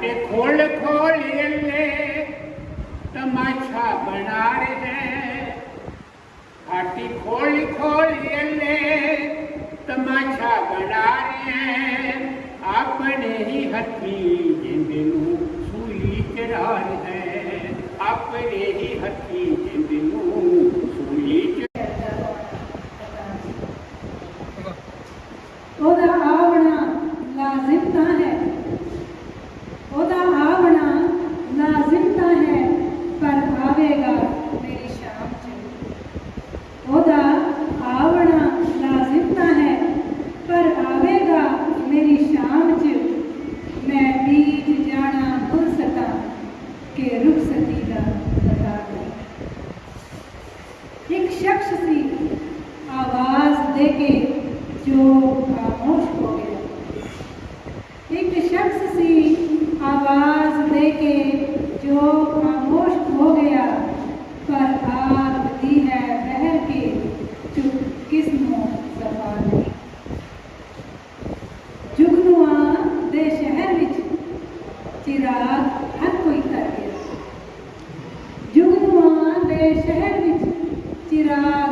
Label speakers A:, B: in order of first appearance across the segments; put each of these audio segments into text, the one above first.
A: ਤੇ ਖੋਲ ਖੋਲ ਲੈ ਤਮਾਸ਼ਾ ਬਣਾ ਰਹੇ ਹਾਟੀ ਖੋਲ ਖੋਲ ਲੈ ਤਮਾਸ਼ਾ ਬਣਾ ਰਹੇ ਆਪਣੇ ਹੀ ਹੱਥੀ ਜਿੰਦ ਨੂੰ
B: ਸੂਈ ਚੜਾ ਰਹੇ ਆਪਣੇ ਹੀ ਹੱਥੀ ਕਿ Kira.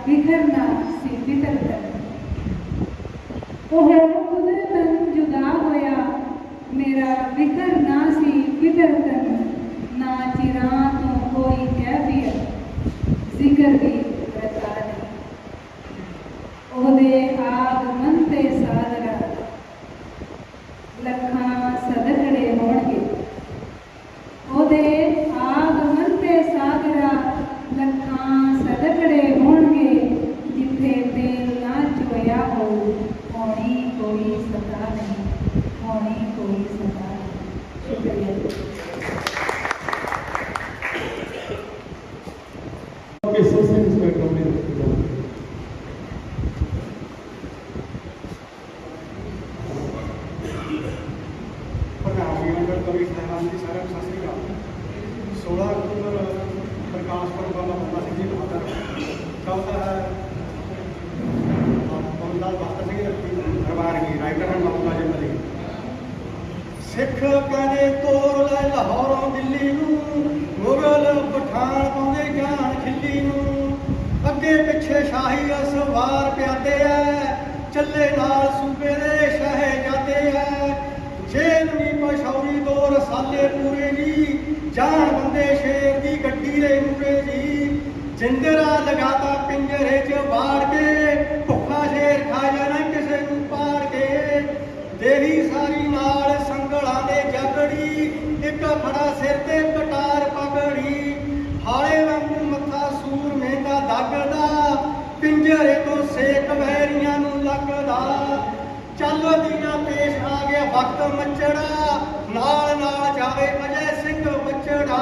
B: ਮੇਰਾ ਵਿਖਰਨਾ ਸੀ ਫਿਤਰਤਨ ਉਹ ਕੁਦਰਤਨ ਜੁਦਾ ਹੋਇਆ ਮੇਰਾ ਫਿਕਰ ਨਾ ਸੀ ਫਿਤਰਤਨ ਨਾ ਚਿਰਾਂ ਤੋਂ ਕੋਈ ਕੈਫੀਅਤ ਜ਼ਿਕਰ ਵੀ ਕਰਤਾ ਨਹੀਂ ਉਹਦੇ ਆਗਮਨ ਤੇ ਸਾਦਰਾ ਲੱਖਾਂ ਸਦਕੜੇ ਹੋਣਗੇ ਉਹਦੇ ਆਗਮਨ ਤੇ ਸਾਦਰਾ ਲੱਖਾਂ ਸਦਕੜੇ ਹੋਣਗੇ ਜਿੱਥੇ ਤੇਲ ਨਾ ਚੋਇਆ ਹੋ ਹੋਣੀ ਕੋਈ ਸਦਾ ਨਹੀਂ ਹੋਣੀ ਕੋਈ ਸਦਾ ਨਹੀਂ ਸ਼ੁਕਰੀਆ
C: Okay, so since we're coming to the
D: ਪ੍ਰਧਾਨ ਮੈਂਬਰ ਕਵੀ ਸਾਹਿਬਾਨ ਜੀ ਸਾਰਿਆਂ ਨੂੰ ਸਤਿ ਸ੍ਰੀ ਅਕਾਲ 16 ਅਕਤੂਬਰ ਪ੍ਰਕਾਸ਼ ਪੁਰਬ ਵਾਲਾ ਬੰਦਾ ਸਿੰਘ ਜੀ ਬਹਾਦਰ ਚੌਥਾ ਹੈ ਬੰਦਾ ਬਹਾਦਰ ਸਿੰਘ ਜੀ ਦਰਬਾਰ ਕੀ ਰਾਈਟਰ ਹਨ ਬਾਬਾ ਜੀ ਮਲੀ ਸਿੱਖ ਕਹਿੰਦੇ ਤੋਰ ਲੈ ਲਾਹੌਰੋਂ ਦਿੱਲੀ ਨੂੰ, ਮੁਗਲ ਪਠਾਨ ਪਾਉਂਦੇ ਜਾਣ ਖਿੱਲੀ ਨੂੰ। ਅੱਗੇ ਪਿੱਛੇ ਸ਼ਾਹੀ ਅਸਵਾਰ ਪਿਆਦੇ ਐ ਚੱਲੇ ਨਾਲ ਸੂਬੇ ਦੇ ਸ਼ਹਿਜ਼ਾਦੇ ਐ ਜੇਲ੍ਹ ਵੀ ਪਸ਼ੌਰੀ ਦੋ ਰਸਾਲੇ ਪੂਰੇ ਜੀ, ਜਾਣ ਬੰਦੇ ਸ਼ੇਰ ਦੀ ਗੱਡੀ ਦੇ ਮੂਰੇ ਜੀ। ਜਿੰਦਰਾ ਲਗਾਤਾ ਪਿੰਜਰੇ 'ਚ ਵਾੜ ਕੇ, ਭੁੱਖਾ ਸ਼ੇਰ ਖਾ ਜਾਣਾ ਕਿਸੇ ਨੂੰ ਪਾੜ ਕੇ। ਦੇਹੀ ਇੱਕ ਫੜਾ, ਸਿਰ ਤੇ ਕਟਾਰ ਪਗੜੀ। ਹਾਲੇ ਵਾਂਗੂ ਮੱਥਾ ਸੂਰ ਮਹਿੰਦਾ ਦੱਗਦਾ। ਪਿੰਜਰੇ ਤੋਂ ਸੇਕ ਵਹਿਰੀਆਂ ਨੂੰ ਲੱਗਦਾ। ਚੱਲ ਦੀਨਾ ਪੇਸ਼ ਆ ਗਿਆ ਵਕਤ ਮੱਚੜਾ ਨਾਲ ਨਾਲ ਜਾਵੇ ਅਜੈ ਸਿੰਘ ਬੱਚੜਾ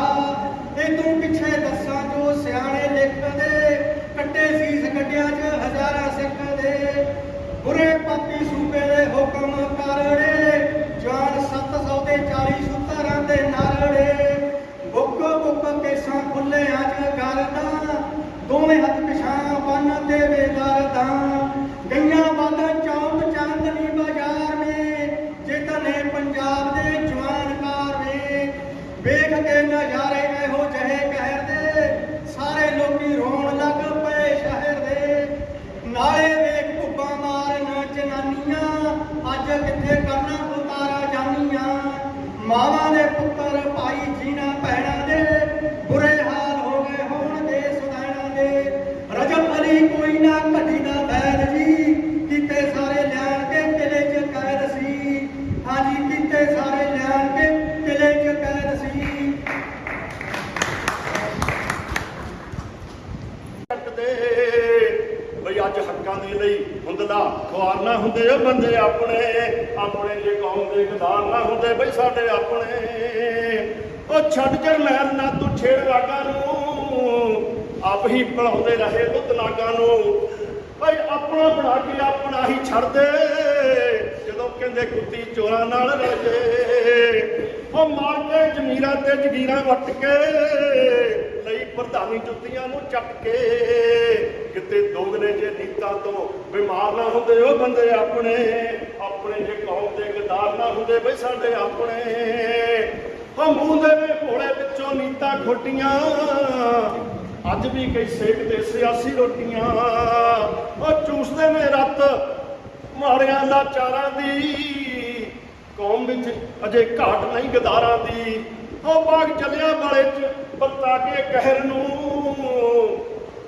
D: ਇਹ ਤੂੰ ਪਿੱਛੇ ਦੱਸਾਂ ਜੋ ਸਿਆਣੇ ਲਿਖਦੇ। ਕੱਟੇ ਸੀਸ ਗੱਡਿਆਂ 'ਚ ਹਜ਼ਾਰਾਂ ਸਿੱਖ ਦੇ। ਬੁਰੇ ਪਾਪੀ ਸੂਬੇ ਦੇ ਹੁਕਮ ਕਰੜੇ। ਜਾਨ 700 ਦੇ 40 ਦੇ ਨਾਰੜੇ ਬੁੱਕ ਬੁੱਕ ਕੇਸਾਂ ਖੁੱਲੇ ਅੱਜ ਕਰਦਾ ਦੋਵੇਂ ਹੱਥ ਪਿਛਾਂ ਬੰਨ ਦੇਵੇ ਦਰਦਾਂ ਗਈਆਂ ਬਾਦਾਂ ਚੌਂਕ ਚਾਂਦਨੀ ਬਾਜ਼ਾਰ ਮੇ, ਜਿਤਨੇ ਪੰਜਾਬ ਦੇ ਜਵਾਨ ਕਾਰਵੇ ਵੇਖ ਕੇ ਨਜ਼ਾਰੇ ਇਹੋ ਜਹੇ ਕਹਿਰ ਦੇ, ਸਾਰੇ ਲੋਕੀ ਰੋਣ ਲੱਗ ਪਏ ਸ਼ਹਿਰ ਦੇ। ਨਾਲੇ ਵੇਖ ਭੁੱਬਾਂ ਮਾਰਨ ਜਨਾਨੀਆਂ, ਅੱਜ ਕਿੱਥੇ ਕਰਨਾ ਮਾਵਾਂ ਦੇ ਪੁੱਤਰ ਭਾਈ ਜੀਣਾ
E: ਬੰਦਾ ਖੁਆਰ ਨਾ ਹੁੰਦੇ ਉਹ ਬੰਦੇ ਆਪਣੇ ਆਪਣੇ ਜੇ ਕੌਮ ਦੇ ਗਦਾਰ ਨਾ ਹੁੰਦੇ ਬਈ ਸਾਡੇ ਆਪਣੇ। ਉਹ ਛੱਡ ਜਰਨੈਲ ਨਾ ਤੂੰ ਛੇੜ ਰਾਗਾ ਨੂੰ, ਆਪ ਹੀ ਪੜਾਉਂਦੇ ਰਹੇ ਦੁੱਧ ਨਾਗਾ ਨੂੰ। ਬਈ ਆਪਣਾ ਬਣਾ ਕੇ ਆਪਣਾ ਹੀ ਛੱਡ ਦੇ ਜਦੋਂ ਕਹਿੰਦੇ ਕੁੱਤੀ ਚੋਰਾਂ ਨਾਲ ਰਲ ਜੇ। ਉਹ ਮਾਰ ਕੇ ਜ਼ਮੀਰਾਂ ਤੇ ਜਗੀਰਾਂ ਵੱਟ ਕੇ, ਲਈ ਪ੍ਰਧਾਨੀ ਜੁੱਤੀਆਂ ਨੂੰ ਚੱਟ ਕੇ ਕਿਤੇ ਦੋਗਲੇ ਜੇ ਨੀਤਾਂ ਤੋਂ ਬਿਮਾਰ ਨਾ ਹੁੰਦੇ, ਉਹ ਬੰਦੇ ਆਪਣੇ ਆਪਣੇ ਜੇ ਕੌਮ ਦੇ ਗਦਾਰ ਨਾ ਹੁੰਦੇ ਬਈ ਸਾਡੇ ਆਪਣੇ। ਉਹ ਮੂੰਹ ਦੇ ਭੋਲੇ ਵਿੱਚੋਂ ਨੀਤਾਂ ਖੋਟੀਆਂ, ਅੱਜ ਵੀ ਕਈ ਸੇਕਦੇ ਸਿਆਸੀ ਰੋਟੀਆਂ। ਉਹ ਚੂਸਦੇ ਨੇ ਰੱਤ ਮਾਰਿਆਂ ਦਾ ਚਾਰਾਂ ਦੀ, ਕੌਮ ਵਿੱਚ ਅਜੇ ਘਾਟ ਨਹੀਂ ਗਦਾਰਾਂ ਦੀ। ਉਹ ਬਾਗ ਚੱਲਿਆ ਵਾਲੇ ਚ ਵਰਤਾ ਕੇ ਕਹਿਰ ਨੂੰ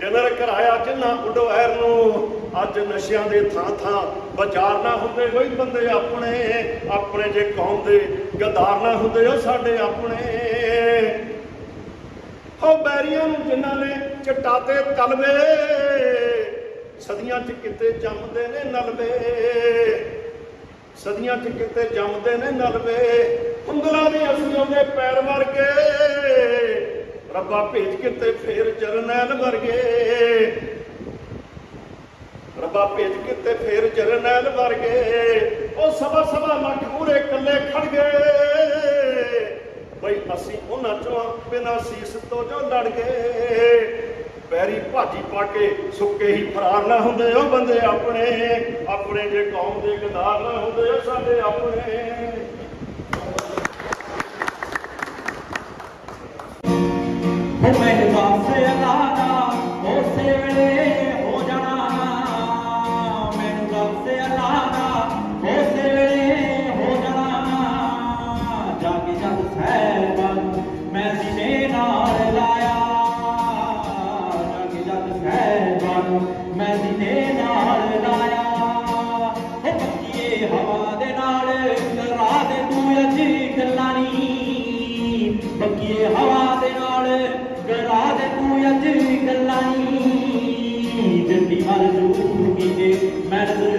E: ਦਿਨਰ ਕਰਾਇਆ, ਜਿੰਨਾ ਉਡਵੈਰ ਨੂੰ। ਅੱਜ ਨਸ਼ਿਆਂ ਦੇ ਥਾਂ ਥਾਂ ਬਾਜ਼ਾਰ ਨਾ ਹੁੰਦੇ ਕੋਈ ਬੰਦੇ ਆਪਣੇ ਆਪਣੇ ਜੇ ਕੌਮ ਦੇ ਗਦਾਰ ਨਾ ਹੁੰਦੇ ਉਹ ਸਾਡੇ ਆਪਣੇ। ਹੋ ਬੈਰੀਆਂ ਨੂੰ ਜਿਨ੍ਹਾਂ ਨੇ ਚਟਾਤੇ ਤਲਵੇ, ਸਦੀਆਂ 'ਚ ਕਿਤੇ ਜੰਮਦੇ ਨੇ ਨਲਵੇ। ਸਦੀਆਂ 'ਚ ਕਿਤੇ ਜੰਮਦੇ ਨੇ ਨਲਵੇ। ਹੁੰਦਲਾਂ ਵੀ ਅਸੀਂ ਦੇ ਪੈਰ ਵਰਗੇ। ਰੱਬਾ ਭੇਜ ਕਿਤੇ ਫੇਰ ਜਰਨੈਲ ਵਰਗੇ। ਰੱਬਾ ਭੇਜ ਕਿਤੇ ਫੇਰ ਜਰਨੈਲ ਵਰਗੇ। ਉਹ ਸਵਾ ਸਵਾ ਲੱਖ ਮੂਰੇ ਇਕੱਲੇ ਖੜ ਗਏ। ਬਈ ਅਸੀਂ ਉਹਨਾਂ ਚੋਂ ਬਿਨਾਂ ਸੀਸ ਤੋਂ ਜੋ ਲੜ ਗਏ। ਪੈਰੀ ਭਾਜੀ ਪਾ ਕੇ ਸੁੱਕੇ ਹੀ ਫਰਾਰ ਨਾ ਹੁੰਦੇ ਉਹ ਬੰਦੇ ਆਪਣੇ। ਆਪਣੇ ਜੇ ਕੌਮ ਦੇ ਗਦਾਰ ਨਾ ਹੁੰਦੇ ਉਹ ਸਾਡੇ ਆਪਣੇ।
F: ਨੀ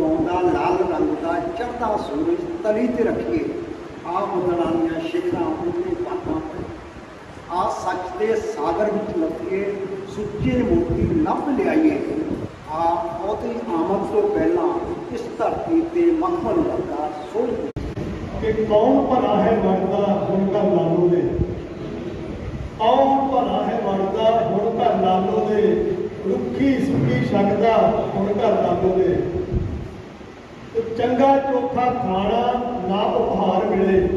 G: ਜੱਬ ਦਬਾਉਂਦਾ ਲਾਲ ਰੰਗ ਦਾ ਚੜ੍ਹਦਾ ਸੂਰਜ ਤਲੀ ਤੇ ਰੱਖੀਏ ਆ ਬਦਲਾਂ ਦੀਆਂ ਸ਼ਿਖਰਾਂ ਉੱਤੇ ਬਾਤਾਂ ਆ ਸੱਚ ਦੇ ਸਾਗਰ ਵਿੱਚ ਲੱਗੇ ਸੁੱਚੇ ਮੋਤੀ ਲੱਭ ਲਿਆਈਏ ਆ ਉਹਦੀ ਆਮਦ ਤੋਂ ਪਹਿਲਾਂ ਇਸ ਧਰਤੀ ਤੇ ਮਖਮਲ ਲੱਗਾ ਸੋਈ
H: ਕਿ ਕੌਣ ਭਲਾ ਹੈ ਮਰਦਾ ਹੁਣ ਘਰ ਲਾਲੋ ਦੇ ਕੌਣ ਭਲਾ ਹੈ ਮਰਦਾ ਹੁਣ ਘਰ ਲਾਲੋ ਦੇ ਰੁੱਖੀ ਸੁੱਕੀ ਛਕਦਾ ਹੁਣ ਘਰ ਲਾਲੋ ਦੇ ਤੇ ਚੰਗਾ ਚੋਖਾ ਖਾਣਾ ਨਾ ਉਪਹਾਰ ਮਿਲੇ।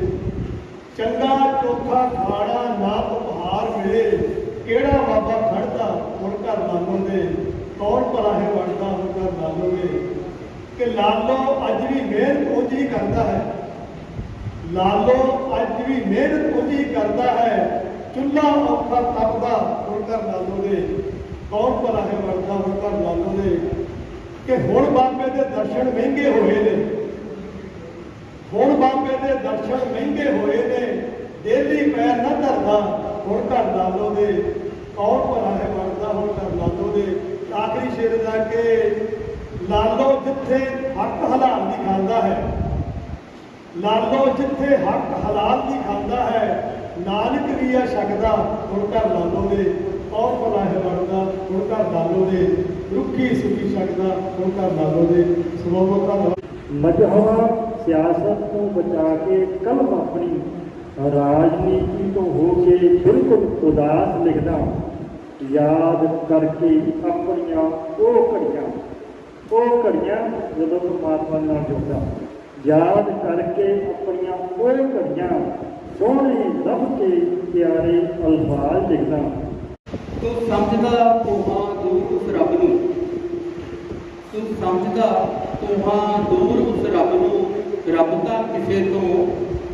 H: ਚੰਗਾ ਚੋਖਾ ਖਾਣਾ ਨਾ ਉਪਹਾਰ ਮਿਲੇ। ਕਿਹੜਾ ਬਾਬਾ ਖੜਦਾ? ਹੁਣ ਘਰ ਲਾਲੋ ਦੇ ਕੌਣ ਭਲਾ ਹੈ ਮਰਦਾ ਹੁਣ ਘਰ ਲਾਲੋ ਦੇ ਕਿ ਲਾਲੋ ਅੱਜ ਵੀ ਮਿਹਨਤ ਉਹ ਹੀ ਕਰਦਾ ਹੈ। ਲਾਲੋ ਅੱਜ ਵੀ ਮਿਹਨਤ ਉਹਦੀ ਕਰਦਾ ਹੈ। ਚੁੱਲ੍ਹਾ ਔਖਾ ਤਪਦਾ ਹੁਣ ਘਰ ਲਾਲੋ ਦੇ ਕੌਣ ਭਲਾ ਹੈ ਮਰਦਾ ਹੁਣ ਘਰ ਲਾਲੋ ਦੇ ਕਿ ਹੁਣ ਬਾਬੇ ਦੇ ਦਰਸ਼ਨ ਮਹਿੰਗੇ ਹੋਏ ਨੇ। ਹੁਣ ਬਾਬੇ ਦੇ ਦਰਸ਼ਨ ਮਹਿੰਗੇ ਹੋਏ ਨੇ। ਡੇਲੀ ਪੈਰ ਨਾ ਧਰਦਾ ਹੁਣ ਘਰ ਲਾਲੋ ਦੇ। ਕੌਣ ਭਲਾ ਹੈ ਮਰਦਾ ਹੁਣ ਘਰ ਲਾਲੋ ਦੇ। ਆਖਰੀ ਸ਼ੇਰ ਜਾ ਕੇ ਲਾਲੋ ਜਿੱਥੇ ਹੱਕ ਹਲਾਲ ਦੀ ਖਾਂਦਾ ਹੈ। ਲਾਲੋ ਜਿੱਥੇ ਹੱਕ ਹਲਾਲ ਦੀ ਖਾਂਦਾ ਹੈ। ਨਾਨਕ ਵੀ ਆ ਸਕਦਾ, ਹੁਣ ਘਰ ਲਾਲੋ ਦੇ।
C: ਔਰ ਭਲਾ ਹੈ ਵੜਦਾ ਹੁਣ ਘਰ ਲਾਲੋ ਦੇ, ਰੁੱਖੀ ਸੁੱਕੀ ਛਕਦਾ ਹੁਣ ਘਰ ਲਾਲੋ ਦੇ ਸਲੋਵੋ ਧੰਨਵਾਦ
I: ਮਜ਼ਹਬ ਸਿਆਸਤ ਤੋਂ ਬਚਾ ਕੇ ਕਲਮ ਆਪਣੀ ਰਾਜਨੀਤੀ ਤੋਂ ਹੋ ਕੇ ਬਿਲਕੁਲ ਉਦਾਸ ਲਿਖਦਾ ਯਾਦ ਕਰਕੇ ਆਪਣੀਆਂ ਉਹ ਘੜੀਆਂ ਉਹ ਘੜੀਆਂ ਜਦੋਂ ਪਰਮਾਤਮਾ ਨਾਲ ਜੁੜਦਾ ਯਾਦ ਕਰਕੇ ਆਪਣੀਆਂ ਉਹ ਘੜੀਆਂ ਸੋਹਣੇ ਲੱਭ ਕੇ ਪਿਆਰੇ ਅਲਫਾਜ਼ ਲਿਖਦਾ
J: ਤੂੰ ਸਮਝਦਾ ਤੋਹਾਂ ਦੂਰ ਉਸ ਰੱਬ ਨੂੰ। ਤੂੰ ਸਮਝਦਾ ਤੋਹਾਂ ਦੂਰ ਉਸ ਰੱਬ ਨੂੰ। ਰੱਬ ਤਾਂ ਕਿਸੇ ਤੋਂ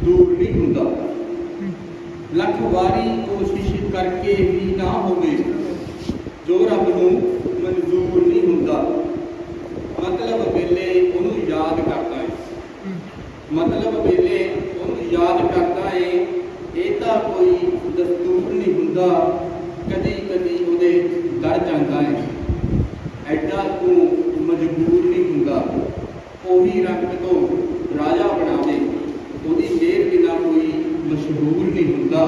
J: ਦੂਰ ਨਹੀਂ ਹੁੰਦਾ। ਲੱਖ ਵਾਰੀ ਕੋਸ਼ਿਸ਼ ਕਰਕੇ ਵੀ ਨਾ ਹੋਵੇ, ਜੋ ਰੱਬ ਨੂੰ ਮਨਜ਼ੂਰ ਨਹੀਂ ਹੁੰਦਾ। ਮਤਲਬ ਵੇਲੇ ਉਹਨੂੰ ਯਾਦ ਕਰਦਾ ਹੈ ਮਤਲਬ ਵੇਲੇ ਉਹਨੂੰ ਯਾਦ ਕਰਦਾ ਏ, ਇਹ ਤਾਂ ਕੋਈ ਦਸਤੂਰ ਨਹੀਂ ਹੁੰਦਾ। ਕਦੀ ਉਹਦੇ ਜਾਂਦਾ ਹੈ। ਐਡਾ ਤੂੰ ਮਜਬੂਰ ਨਹੀਂ ਹੁੰਦਾ। ਉਹੀ ਰੰਗ ਤੋਂ ਰਾਜਾ ਬਣਾਵੇ, ਉਹਦੀ ਮਿਹਰ ਬਿਨਾ ਕੋਈ ਮਸ਼ਹੂਰ ਨਹੀਂ ਹੁੰਦਾ।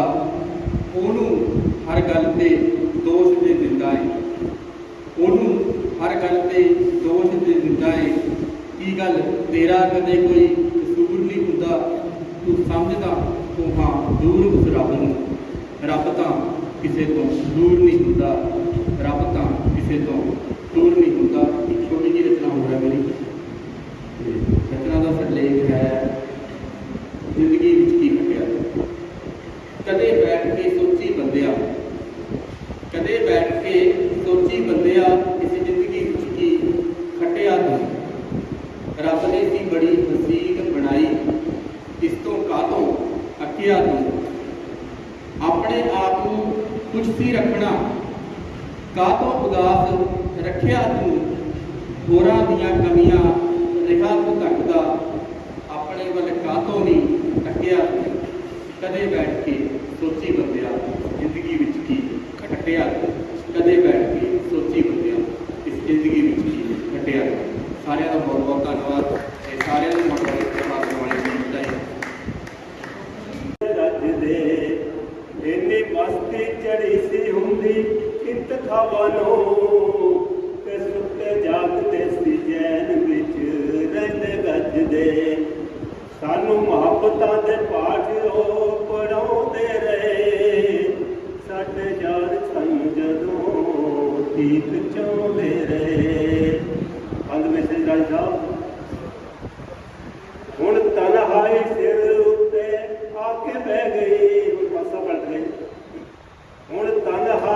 J: ਉਹਨੂੰ ਹਰ ਗੱਲ ਤੇ ਦੋਸ਼ ਦੇ ਦਿੰਦਾ ਏ ਉਹਨੂੰ ਹਰ ਗੱਲ ਤੇ ਦੋਸ਼ ਦੇ ਦਿੰਦਾ ਏ ਕੀ ਗੱਲ ਤੇਰਾ ਕਦੇ ਕੋਈ ਕਸੂਰ ਨਹੀਂ ਹੁੰਦਾ? ਤੂੰ ਸਮਝਦਾ ਤੂੰ ਹਾਂ, ਦੂਰ ਉਸ ਰੱਬ ਨੂੰ। ਰੱਬ ਤਾਂ ਕਿਸੇ ਤੋਂ ਦੂਰ ਨਹੀਂ ਹੁੰਦਾ, ਰੱਬ ਤਾਂ ਕਿਸੇ ਤੋਂ ਦੂਰ ਨਹੀਂ ਹੁੰਦਾ, ਇੱਕ ਛੋਟੀ ਜਿਹੀ ਰਚਨਾ ਹੋ ਰਿਹਾ ਮੇਰੀ। ਤੇ ਰਚਨਾ ਦਾ ਸਿਰਲੇਖ ਹੈ, ਜ਼ਿੰਦਗੀ ਵਿੱਚ ਕੀ ਘਟਿਆ? ਕਦੇ ਬੈਠ ਕੇ ਸੋਚੀ ਬੰਦਿਆ, ਕਦੇ ਬੈਠ ਕੇ ਸੋਚੀ ਬੰਦਿਆ ਇਸ ਜ਼ਿੰਦਗੀ ਵਿੱਚ ਕੀ ਖਟਿਆ ਤੂੰ ਰੱਬ ਨੇ ਸੀ ਬੜੀ ਵਸੀਕ ਬਣਾਈ, ਇਸ ਤੋਂ ਕਾਹਤੋਂ ਅੱਕਿਆ ਤੂੰ ਆਪਣੇ ਆਪ ਨੂੰ ਕੁਝ ਸੀ ਰੱਖਣਾ। ਕਾਹਤੋਂ ਉਦਾਸ ਰੱਖਿਆ ਤੂੰ? ਹੋਰਾਂ ਦੀਆਂ ਕਮੀਆਂ ਰਿਹਾ ਤੂੰ ਤੱਕਦਾ ਆਪਣੇ ਵੱਲ ਕਾਹਤੋਂ ਨਹੀਂ ਤੱਕਿਆ ਤੂੰ? ਕਦੇ ਬੈਠ ਕੇ ਸੋਚੀ ਬੰਦਿਆ ਜ਼ਿੰਦਗੀ ਵਿੱਚ ਕੀ ਘਟਿਆ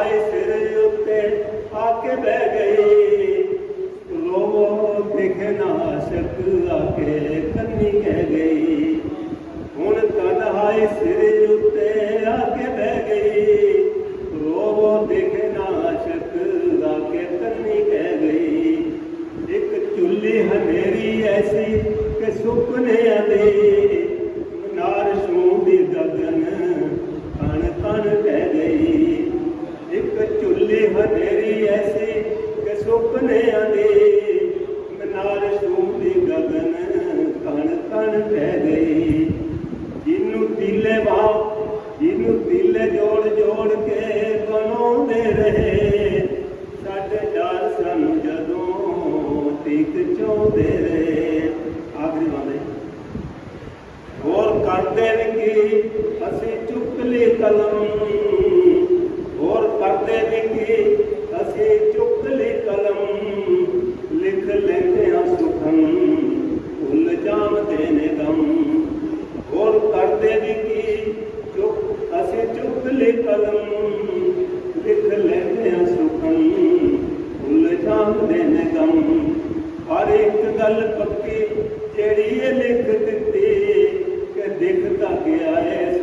K: ਤਨਹਾਈ ਸਿਰ ਉੱਤੇ ਆ ਕੇ ਬਹਿ ਗਈ। ਲੋਵੋ ਦਿਖੇ ਨਾ ਸ਼ਕ ਆ ਕੇ ਨੇ ਗਮ ਹਰ ਇੱਕ ਗੱਲ ਪੱਕੀ ਜਿਹੜੀ ਇਹ ਲਿਖ ਦਿੱਤੀ ਕਿ ਦਿਖਦਾ ਗਿਆ ਏ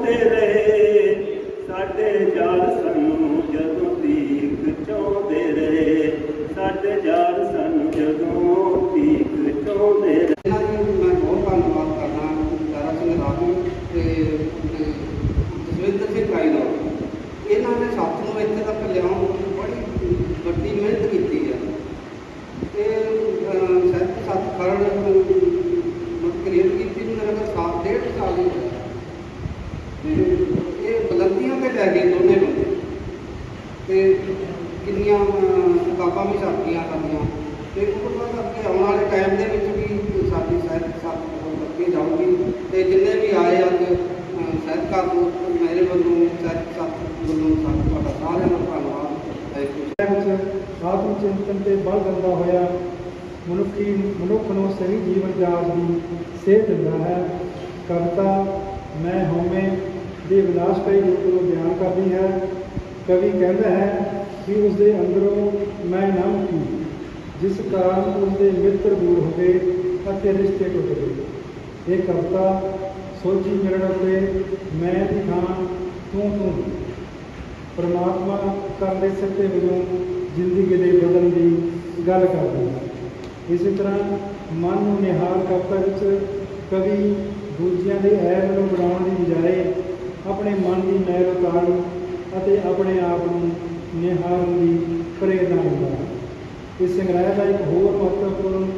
K: ਮੁਸਕਰਾਉਂਦੇ ਰਹੇ ਸਾਡੇ ਯਾਰ ਸਾਨੂੰ ਜਦੋਂ ਤੀਕ ਚਾਹੁੰਦੇ ਰਹੇ ਸਾਡੇ ਯਾਰ ਸਾਨੂੰ ਜਦੋਂ ਤੀਕ ਢੇਰ
L: ਇਹਨਾਂ ਦੀ ਮੈਂ ਬਹੁਤ ਧੰਨਵਾਦ ਕਰਦਾ ਦਾਰਾ ਸਿੰਘ ਰਾਜੂ ਤੇ ਤੇ ਜਸਵਿੰਦਰ ਸਿੰਘ ਕਾਇਦੋ ਇਹਨਾਂ ਨੇ ਸਾਥ ਨੂੰ ਇੱਥੇ ਤੱਕ ਲਿਆਉਣ ਵਿੱਚ ਬੜੀ ਵੱਡੀ ਮਿਹਨਤ ਕੀਤੀ ਹੈ ਤੇ ਅਹ, ਸੱਤ ਸੱਤ ਖਰੜ ਮਤ ਕ੍ਰੀਏਟ ਕੀਤੀ ਨੂੰ ਮੇਰੇ ਕੋਲ ਸਾਲ ਡੇਢ ਸਾਲ ਹੀ ਹੋਇਆ ਤੇ ਇਹ ਬੁਲੰਦੀਆਂ ਤੇ ਲੈ ਗਏ ਦੋਨੇ ਬੰਦੇ ਤੇ ਕਿੰਨੀਆਂ ਅਹ, ਕਿਤਾਬਾਂ ਵੀ ਛਾਪੀਆਂ ਤੇ ਉਹ ਤੋਂ ਬਾਅਦ ਅੱਗੇ ਆਉਣ ਵਾਲੇ ਟਾਈਮ ਦੇ ਵਿੱਚ ਵੀ ਸਾਡੀ ਸਾਹਿਤ ਸਾਥ ਅੱਗੇ ਜਾਊਗੀ। ਤੇ ਜਿੰਨੇ ਵੀ ਆਏ ਅੱਜ ਸਾਹਿਤਕਾਰ ਨੂੰ, ਮੇਰੇ ਵੱਲੋਂ, ਸਾਹਿਤ ਸਾਥ ਵੱਲੋਂ ਤੁਹਾਡਾ ਸਾਰਿਆਂ ਦਾ ਧੰਨਵਾਦ। ਹੈ
C: ਵਿੱਚ ਆਤਮ ਚਿੰਤਨ ਤੇ ਬਲ ਦਿੰਦਾ ਹੋਇਆ ਮਨੁੱਖੀ, ਮਨੁੱਖ ਨੂੰ ਸਹੀ ਜੀਵਨ ਜਾਚ ਦੀ ਸੇਧ ਦਿੰਦਾ ਹੈ। ਕਵਿਤਾ, ਮੈਂ ਹੋਮੇ ਦੇ ਵਿਨਾਸ਼ਕਾਰੀ ਰੂਪ ਨੂੰ ਬਿਆਨ ਕਰਦੀ ਹੈ। ਕਵੀ ਕਹਿੰਦਾ ਹੈ ਕਿ ਉਸ ਦੇ ਅੰਦਰੋਂ ਮੈਂ ਨਾ ਮੁੱਕੀ ਜਿਸ ਕਾਰਨ ਉਸ ਦੇ ਮਿੱਤਰ ਦੂਰ ਹੋ ਗਏ ਅਤੇ ਰਿਸ਼ਤੇ ਟੁੱਟ ਗਏ। ਇਹ ਕਵਿਤਾ ਸੋਚੀ ਮਿਲਣ ਉੱਤੇ ਮੈਂ ਦੀ ਥਾਂ ਤੂੰ ਤੂੰ। ਪਰਮਾਤਮਾ ਕਰਨ ਦੇ ਸੱਤੇ ਵਜੋਂ ਜ਼ਿੰਦਗੀ ਦੇ ਬਦਲਣ ਦੀ ਗੱਲ ਕਰਦੀ ਹੈ। ਇਸੇ ਤਰ੍ਹਾਂ ਮਨ ਨੂੰ ਨਿਹਾਲ ਕਵਿਤਾ ਵਿੱਚ ਕਵੀ ਦੂਜਿਆਂ ਦੇ ਐਬ ਨੂੰ ਬਣਾਉਣ ਦੀ ਬਜਾਏ ਆਪਣੇ ਮਨ ਦੀ ਮੈਲ ਉਤਾਰਨ ਅਤੇ ਆਪਣੇ ਆਪ ਨੂੰ ਨਿਹਾਰਨ ਦੀ ਪ੍ਰੇਰਨਾ ਹੁੰਦਾ। ਹੈ ਇਸ ਸੰਗ੍ਰਹਿ ਦਾ ਇੱਕ ਹੋਰ ਮਹੱਤਵਪੂਰਨ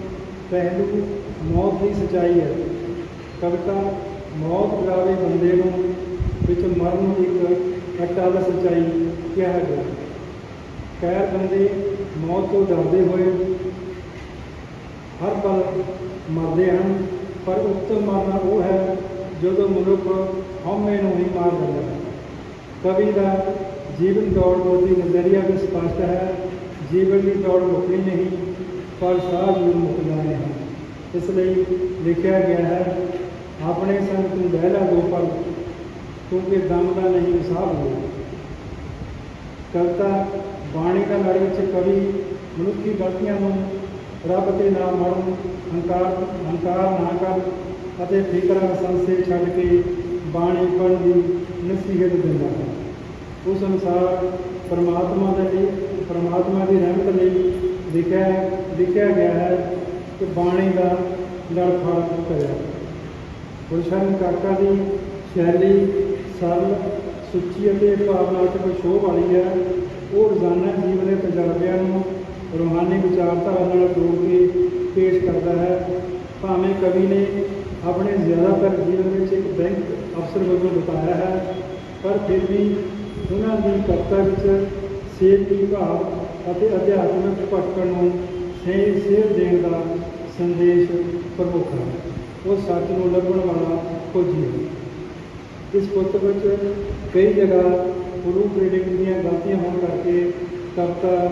C: ਪਹਿਲੂ ਮੌਤ ਦੀ ਸਚਾਈ ਹੈ। ਕਵਿਤਾ ਮੌਤ ਗਰਾਵੇ ਬੰਦੇ ਨੂੰ, ਵਿੱਚ ਮਰਨ ਨੂੰ ਇੱਕ ਅਟਲ ਸਚਾਈ ਕਿਹਾ ਗਿਆ। ਕੈਰ ਬੰਦੇ ਮੌਤ ਤੋਂ ਡਰਦੇ ਹੋਏ ਹਰ ਪਲ ਮਰਦੇ ਹਨ, ਪਰ ਉੱਤਮ ਮਰਨਾ ਉਹ ਹੈ ਜਦੋਂ ਮਨੁੱਖ ਹਉਮੈ ਨੂੰ ਹੀ ਮਾਰ ਦਿੰਦਾ। ਹੈ ਕਵੀ ਦਾ ਜੀਵਨ ਦੌੜ ਪ੍ਰਤੀ ਨਜ਼ਰੀਆ ਵੀ ਸਪਸ਼ਟ ਹੈ। ਜੀਵਨ ਦੀ ਦੌੜ ਮੁੱਕਣੀ ਨਹੀਂ, ਪਰ ਸਾਹ ਜ਼ਰੂਰ ਮੁੱਕ ਜਾਣੇ ਹਨ ਇਸ ਲਈ ਲਿਖਿਆ ਗਿਆ ਹੈ, ਆਪਣੇ ਸੰਗ ਤੂੰ ਬਹਿਲਾ ਦੋ ਪਲ ਕਿਉਂਕਿ ਦਮ ਦਾ ਨਹੀਂ ਸਾਹ ਹੋਇਆ ਕਵਿਤਾ ਬਾਣੀ ਦਾ ਲੜੀ ਵਿੱਚ ਕਵੀ ਮਨੁੱਖੀ ਗਲਤੀਆਂ ਨੂੰ ਰੱਬ ਤੇ ਨਾ ਮਰਨ ਹੰਕਾਰ ਹੰਕਾਰ ਨਾ ਕਰ ਅਤੇ ਫਿਕਰਾਂ ਸੰਸੇ ਛੱਡ ਕੇ ਬਾਣੀ ਪੜ੍ਹਨ ਦੀ ਨਸੀਹਤ ਦਿੰਦਾ ਹੈ। ਉਸ ਅਨੁਸਾਰ ਪਰਮਾਤਮਾ ਦੇ ਲਈ, ਪਰਮਾਤਮਾ ਦੀ ਰਹਿਮਤ ਲਈ ਲਿਖਿਆ ਲਿਖਿਆ ਗਿਆ ਹੈ ਕਿ ਬਾਣੀ ਦਾ ਲੜ ਫੜ ਕਰਿਆ ਗੁਲਸ਼ਨ ਕਾਕਾ ਦੀ ਸ਼ੈਲੀ ਸਰਲ, ਸੁੱਚੀ ਅਤੇ ਭਾਵਨਾਤਮਕ ਸ਼ੋਭ ਵਾਲੀ ਹੈ। ਉਹ ਰੋਜ਼ਾਨਾ ਜੀਵਨ ਦੇ ਤਜਰਬਿਆਂ ਨੂੰ ਰੋਹਾਨੀ ਵਿਚਾਰਧਾਰਾ ਨਾਲ ਜੋੜ ਕੇ ਪੇਸ਼ ਕਰਦਾ ਹੈ। ਭਾਵੇਂ ਕਵੀ ਨੇ ਆਪਣੇ ਜ਼ਿਆਦਾਤਰ ਜੀਵਨ ਵਿੱਚ ਇੱਕ ਬੈਂਕ ਅਫਸਰ ਵਜੋਂ ਬਿਤਾਇਆ ਹੈ, ਪਰ ਫਿਰ ਵੀ ਉਹਨਾਂ ਦੀ ਕਵਿਤਾ ਵਿੱਚ ਸੇਧ ਦੀ ਭਾਵ ਅਤੇ ਅਧਿਆਤਮਿਕ ਭਟਕਣ ਨੂੰ ਸਹੀ ਸੇਧ ਦੇਣ ਦਾ ਸੰਦੇਸ਼ ਪ੍ਰਮੁੱਖ ਹੈ। ਉਹ ਸੱਚ ਨੂੰ ਲੱਭਣ ਵਾਲਾ ਖੋਜੀ ਹੈ ਇਸ ਪੁਸਤਕ ਵਿੱਚ ਕਈ ਜਗ੍ਹਾ ਪ੍ਰੂਫ ਰੀਡਿੰਗ ਦੀਆਂ ਗਲਤੀਆਂ ਹੋਣ ਕਰਕੇ ਕਵਿਤਾ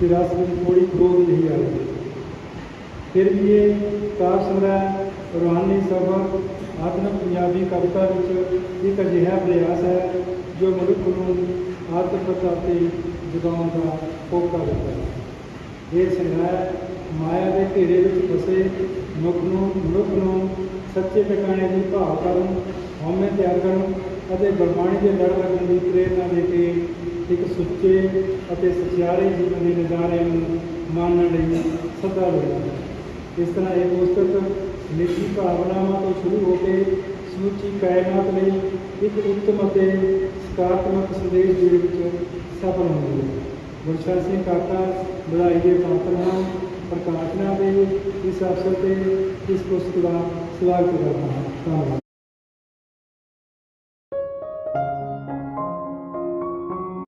C: ਦੀ ਰਸ ਵਿੱਚ ਥੋੜੀ ਖੋਜ ਨਹੀਂ ਆ ਰਹੀ ਫਿਰ ਵੀ ਇਹ ਕਾਵਿ ਸੰਗ੍ਰਹਿ, ਰੂਹਾਨੀ ਸਬਕ ਆਧੁਨਿਕ ਪੰਜਾਬੀ ਕਵਿਤਾ ਵਿੱਚ ਇੱਕ ਅਜਿਹਾ ਪ੍ਰਯਾਸ ਹੈ ਜੋ ਮਨੁੱਖ ਨੂੰ ਆਤਮਕਤਾ ਤੇ ਜਗਾਉਣ ਦਾ ਹੋਕਾ ਦਿੰਦਾ ਹੈ। ਇਹ ਸੰਗ੍ਰਹਿ ਮਾਇਆ ਦੇ ਘੇਰੇ ਵਿੱਚ ਫਸੇ ਮਨੁੱਖ ਨੂੰ ਮਨੁੱਖ ਨੂੰ ਸੱਚੇ ਟਿਕਾਣੇ ਦੀ ਭਾਲ ਕਰਨ, ਹਉਮੈ ਤਿਆਗ ਕਰਨ ਅਤੇ ਗੁਰਬਾਣੀ ਦੇ ਲੜ ਲੱਗਣ ਦੀ ਪ੍ਰੇਰਨਾ ਦੇ ਕੇ ਇੱਕ ਸੁੱਚੇ ਅਤੇ ਸਚਿਆਰੇ ਜੀਵਨ ਦੇ ਨਜ਼ਾਰੇ ਨੂੰ ਮਾਣਨ ਲਈ ਸੱਦਾ ਦਿੰਦਾ ਹੈ ਇਸ ਤਰ੍ਹਾਂ ਇਹ ਪੁਸਤਕ ਨਿੱਜੀ ਭਾਵਨਾਵਾਂ ਤੋਂ ਸ਼ੁਰੂ ਹੋ ਕੇ ਸਮੁੱਚੀ ਕਾਇਨਾਤ ਲਈ ਇੱਕ ਉੱਤਮ ਅਤੇ ਸਕਾਰਾਤਮਕ ਸੰਦੇਸ਼ ਦੇਣ ਵਿੱਚ ਸਫਲ ਹੁੰਦੀ ਹੈ ਗੁਰਸ਼ਰਨ ਸਿੰਘ ਕਾਕਾ ਵਧਾਈ ਦੇ ਪਾਤਰ ਹਨ ਪ੍ਰਕਾਸ਼ਨਾ ਦੇ ਇਸ ਅਵਸਰ ਤੇ ਇਸ ਪੁਸਤਕ ਦਾ ਸਵਾਗਤ ਕਰਦਾ ਹਾਂ। ਧੰਨਵਾਦ।